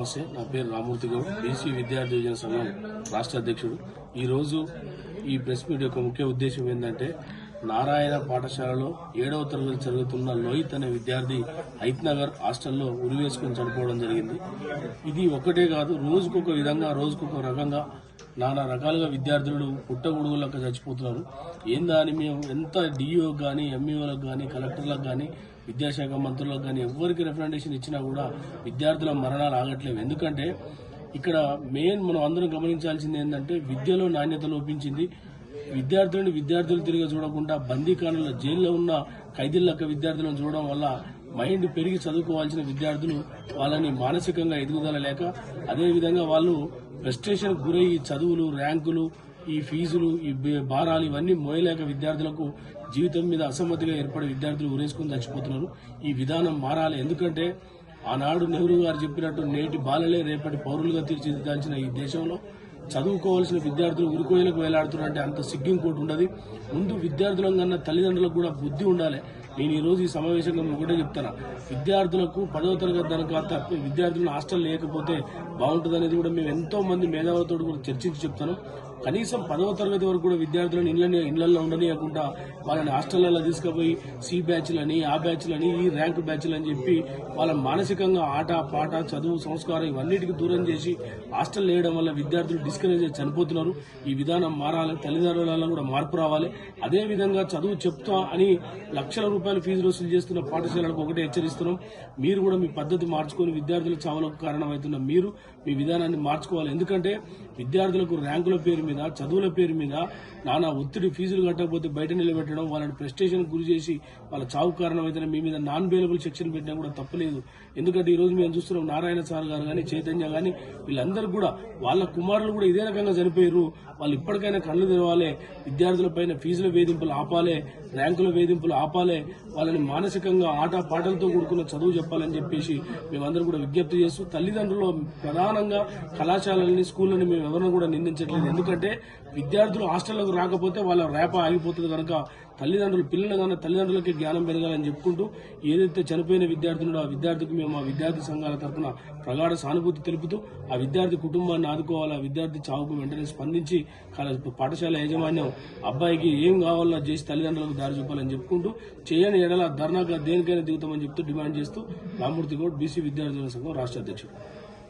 నమస్తే నా పేరు రామూర్తి గౌడ్. బీసీ విద్యార్థి యోజన సంఘం రాష్ట్ర అధ్యక్షుడు. ఈరోజు ఈ ప్రెస్ మీట్ యొక్క ముఖ్య ఉద్దేశం ఏంటంటే నారాయణ పాఠశాలలో ఏడవ తరగతి చదువుతున్న లోహిత్ అనే విద్యార్థి హైత్ నగర్ హాస్టల్లో ఉరివేసుకుని చనిపోవడం జరిగింది. ఇది ఒకటే కాదు రోజుకొక విధంగా రోజుకొక రకంగా నానా రకాలుగా విద్యార్థులు పుట్టగొడుగులకు చచ్చిపోతున్నారు. ఏందా అని మేము ఎంత డిఓ కానీ ఎంఈఓలకు కానీ కలెక్టర్లకు కానీ విద్యాశాఖ మంత్రులకు కానీ ఎవరికి రికమెండేషన్ ఇచ్చినా కూడా విద్యార్థుల మరణాలు ఆగట్లేవు. ఎందుకంటే ఇక్కడ మెయిన్ మనం అందరం గమనించాల్సింది ఏంటంటే విద్యలో నాణ్యత లోపించింది. విద్యార్థులను విద్యార్థులు తిరిగి చూడకుండా బందీఖానలో జైల్లో ఉన్న ఖైదీలక్క విద్యార్థులను చూడడం వల్ల మైండ్ పెరిగి చదువుకోవాల్సిన విద్యార్థులు వాళ్ళని మానసికంగా ఎదుగుదల లేక అదేవిధంగా వాళ్ళు ఫ్రస్ట్రేషన్ గురయ్యి చదువులు ర్యాంకులు ఈ ఫీజులు ఈ భారాలు ఇవన్నీ మోయలేక విద్యార్థులకు జీవితం మీద అసమ్మతిగా ఏర్పడే విద్యార్థులు ఉరేసుకుని చచ్చిపోతున్నారు. ఈ విధానం మారాలి. ఎందుకంటే ఆనాడు నెహ్రూ గారు చెప్పినట్టు నేటి బాలలే రేపటి పౌరులుగా తీర్చిదిద్దాల్సిన ఈ దేశంలో చదువుకోవాల్సిన విద్యార్థులు ఉరికోయలకు వేలాడుతున్నారంటే అంత సిగ్గింకోటి ఉండదు. ముందు విద్యార్థులం కన్నా తల్లిదండ్రులకు కూడా బుద్ధి ఉండాలి. నేను ఈ రోజు ఈ సమావేశంగా ఒకటే చెప్తాను విద్యార్థులకు పదవ తరగతి దానికి విద్యార్థులను హాస్టల్ లేకపోతే బాగుంటుంది అనేది కూడా మేము ఎంతో మంది మేధావులతో కూడా చర్చించి చెప్తాను కనీసం పదవ తరగతి వరకు కూడా విద్యార్థులను ఇళ్ళని ఇళ్ళలో ఉండనియకుండా వాళ్ళని హాస్టళ్ళలో తీసుకుపోయి సి బ్యాచ్లని ఆ బ్యాచ్లని ఈ ర్యాంక్ బ్యాచ్లు అని చెప్పి వాళ్ళ మానసికంగా ఆట పాట చదువు సంస్కారం ఇవన్నిటికీ దూరం చేసి హాస్టల్ వేయడం వల్ల విద్యార్థులు డిస్కరేజ్ చనిపోతున్నారు. ఈ విధానం మారాలి తల్లిదండ్రులలో కూడా మార్పు రావాలి. అదే విధంగా చదువు చెప్తా అని లక్షల రూపాయలు ఫీజు వసూలు చేస్తున్న పాఠశాలలకు ఒకటే హెచ్చరిస్తున్నాం. మీరు కూడా మీ పద్ధతి మార్చుకొని విద్యార్థుల చావులకు కారణమవుతున్న మీరు మీ విధానాన్ని మార్చుకోవాలి. ఎందుకంటే విద్యార్థులకు ర్యాంకుల పేరు మీద చదువుల పేరు మీద నానా ఒత్తిడి ఫీజులు కట్టకపోతే బయట నిలబెట్టడం వాళ్ళని ప్రెస్టేషన్ గురి చేసి వాళ్ళ చావు కారణమైతే మీ మీద నాన్ బెయిలబుల్ సెక్షన్ పెట్టినా కూడా తప్పలేదు. ఎందుకంటే ఈ రోజు మేము చూస్తున్నాం నారాయణ సార్ గారు కానీ చైతన్య కానీ వీళ్ళందరూ కూడా వాళ్ళ కుమారులు కూడా ఇదే రకంగా చనిపోయారు. వాళ్ళు ఇప్పటికైనా కళ్ళు తెరవాలి విద్యార్థులపైన ఫీజుల వేధింపులు ఆపాలే ర్యాంకుల వేధింపులు ఆపాలే వాళ్ళని మానసికంగా ఆట పాటలతో కూడుకున్న చదువు చెప్పాలని చెప్పేసి మేమందరం కూడా విజ్ఞప్తి చేస్తూ తల్లిదండ్రులు ప్రధానంగా కళాశాలల్ని స్కూళ్ళని మేము ఎవరిని కూడా నిందించట్లేదు. ఎందుకంటే విద్యార్థులు హాస్టళ్ళకు రాకపోతే వాళ్ళ రేప ఆగిపోతుంది కనుక తల్లిదండ్రులు పిల్లలు కన్నా తల్లిదండ్రులకి జ్ఞానం పెరగాలని చెప్పుకుంటూ ఏదైతే చనిపోయిన విద్యార్థులు ఆ విద్యార్థికి మేము ఆ విద్యార్థి సంఘాల తరఫున ప్రగాఢ సానుభూతి తెలుపుతూ ఆ విద్యార్థి కుటుంబాన్ని ఆదుకోవాలి ఆ విద్యార్థి చావుకు వెంటనే స్పందించి పాఠశాల యాజమాన్యం అబ్బాయికి ఏం కావాలో చేసి తల్లిదండ్రులకు దారి చూపాలని చెప్పుకుంటూ చేయని ఎడల ధర్నాగా దేనికైనా దిగుతామని చెప్తూ డిమాండ్ చేస్తూ రామూర్తి గౌడ్ బీసీ విద్యార్థుల సంఘం రాష్ట్ర అధ్యక్షుడు.